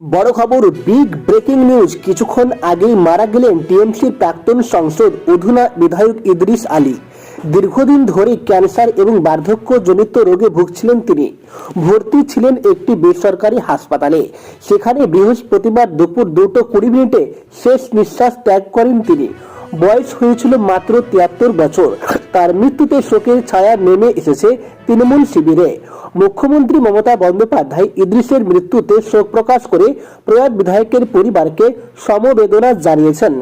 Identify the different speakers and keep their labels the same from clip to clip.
Speaker 1: বড় খবর big breaking news কিছুক্ষণ আগেই মারা গেলেন টিএমসির প্রাক্তন সংসদ অধুনা বিধায়ক ইদ্রিস আলী। দীর্ঘদিন ধরে ক্যান্সার এবং বার্ধক্যজনিত রোগে ভুগছিলেন তিনি। ভর্তি ছিলেন একটি বেসরকারি হাসপাতালে। সেখানে বৃহস্পতিবার দুপুর দুটো কুড়ি মিনিটে শেষ নিঃশ্বাস ত্যাগ করেন তিনি। বয়স হয়েছিল মাত্র তিয়াত্তর বছর। তার মৃত্যুতে শোকের ছায়া নেমে এসেছে তৃণমূল শিবিরে। মুখ্যমন্ত্রী মমতা বন্দ্যোপাধ্যায় ইদ্রিসের মৃত্যুতে শোক প্রকাশ করে প্রয়াত বিধায়কের পরিবারকে সমবেদনা জানিয়েছেন।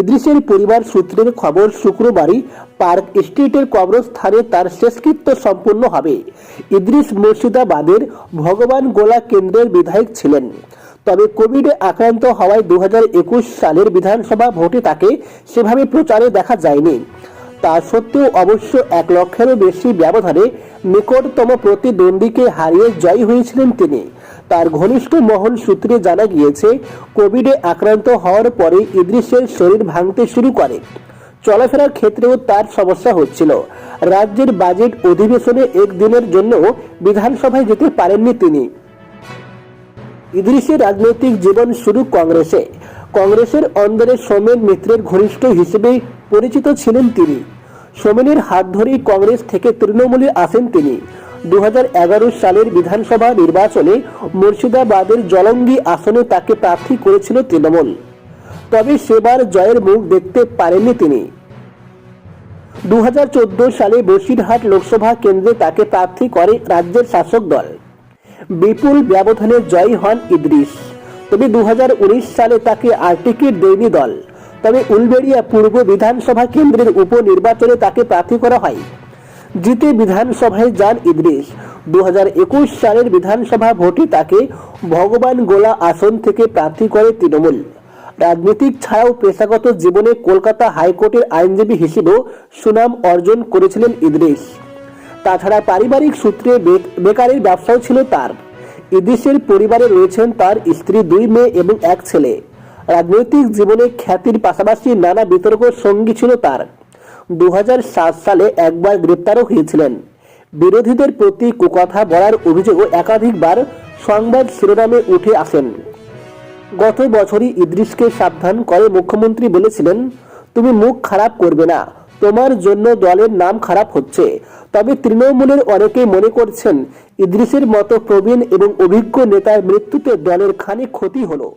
Speaker 1: ইদ্রিসের পরিবার সূত্রের খবর, শুক্রবারই পার্ক স্ট্রিটের কবরস্থানে তার শেষকৃত্য সম্পন্ন হবে। ইদ্রিস মুর্শিদাবাদের ভগবান গোলা কেন্দ্রের বিধায়ক ছিলেন। তবে কোভিডে আক্রান্ত হওয়ায় দু হাজার একুশ সালের বিধানসভা ভোটে তাকে সেভাবে প্রচারে দেখা যায়নি। তা সত্ত্বেও অবশ্য এক লক্ষেরও বেশি ব্যবধানে নিকটতম প্রতিদ্বন্দ্বীকে হারিয়ে জয়ী হয়েছিলেন তিনি। তার ঘনিষ্ঠ মহল সূত্রে জানা গিয়েছে, কোভিডে আক্রান্ত হওয়ার পরে ইদ্রিসের শরীর ভাঙতে শুরু করে। চলাফেরার ক্ষেত্রেও তার সমস্যা হচ্ছিল। রাজ্যের বাজেট অধিবেশনে একদিনের জন্য বিধানসভায় যেতে পারেননি তিনি। ইদ্রিসের রাজনৈতিক জীবন শুরু কংগ্রেসে। কংগ্রেসের অন্দরে সোমেন মিত্রের ঘনিষ্ঠ হিসেবে পরিচিত ছিলেন তিনি। সোমেনের হাত ধরেই কংগ্রেস থেকে তৃণমূলে আসেন তিনি। দুহাজার এগারো সালের বিধানসভা নির্বাচনে মুর্শিদাবাদের জলঙ্গি আসনে তাকে প্রার্থী করেছিল তৃণমূল। তবে সেবার জয়ের মুখ দেখতে পারেননি তিনি। দু হাজার চোদ্দ সালে বসিরহাট লোকসভা কেন্দ্রে তাকে প্রার্থী করে রাজ্যের শাসক দল। বিপুল ব্যবধানে জয়ী হন ইদ্রিস। তবে দু হাজার উনিশ সালে তাকে আর টিকিট দেয়নি দল। তবে উলবেড়িয়া পূর্ব বিধানসভা কেন্দ্রের উপনির্বাচনে তাকে প্রার্থী করা হয়। জিতে বিধানসভায় যান ইদ্রিস। দুহাজার একুশ সালের বিধানসভা ভোটে তাকে ভগবান গোলা আসন থেকে প্রার্থী করে তৃণমূল। রাজনৈতিক ছাড়াও পেশাগত জীবনে কলকাতা হাইকোর্টের আইনজীবী হিসেবেও সুনাম অর্জন করেছিলেন ইদ্রিস। তাছাড়া পারিবারিক সূত্রে বেকারের ব্যবসাও ছিল তার। ইদ্রিসের পরিবারে রয়েছেন তার স্ত্রী দুই মেয়ে এবং এক ছেলে। রাজনৈতিক জীবনে খ্যাতির পাশাপাশি নানা বিতর্ক সঙ্গী ছিল তার। দু হাজার সাত সালে একবার গ্রেপ্তারও হয়েছিলেন। বিরোধীদের প্রতি কুকথা বলার অভিযোগও একাধিকবার সংবাদ শিরোনামে উঠে আসেন। গত বছরই ইদ্রিসকে সাবধান করে মুখ্যমন্ত্রী বলেছিলেন, তুমি মুখ খারাপ করবে না। তোমার জন্য দলের নাম খারাপ হচ্ছে। তবে তৃণমূলের অনেকেই মনে করছেন, ইদ্রিসের মতো প্রবীণ এবং অভিজ্ঞ নেতার মৃত্যুতে দলের খানিক ক্ষতি হলো।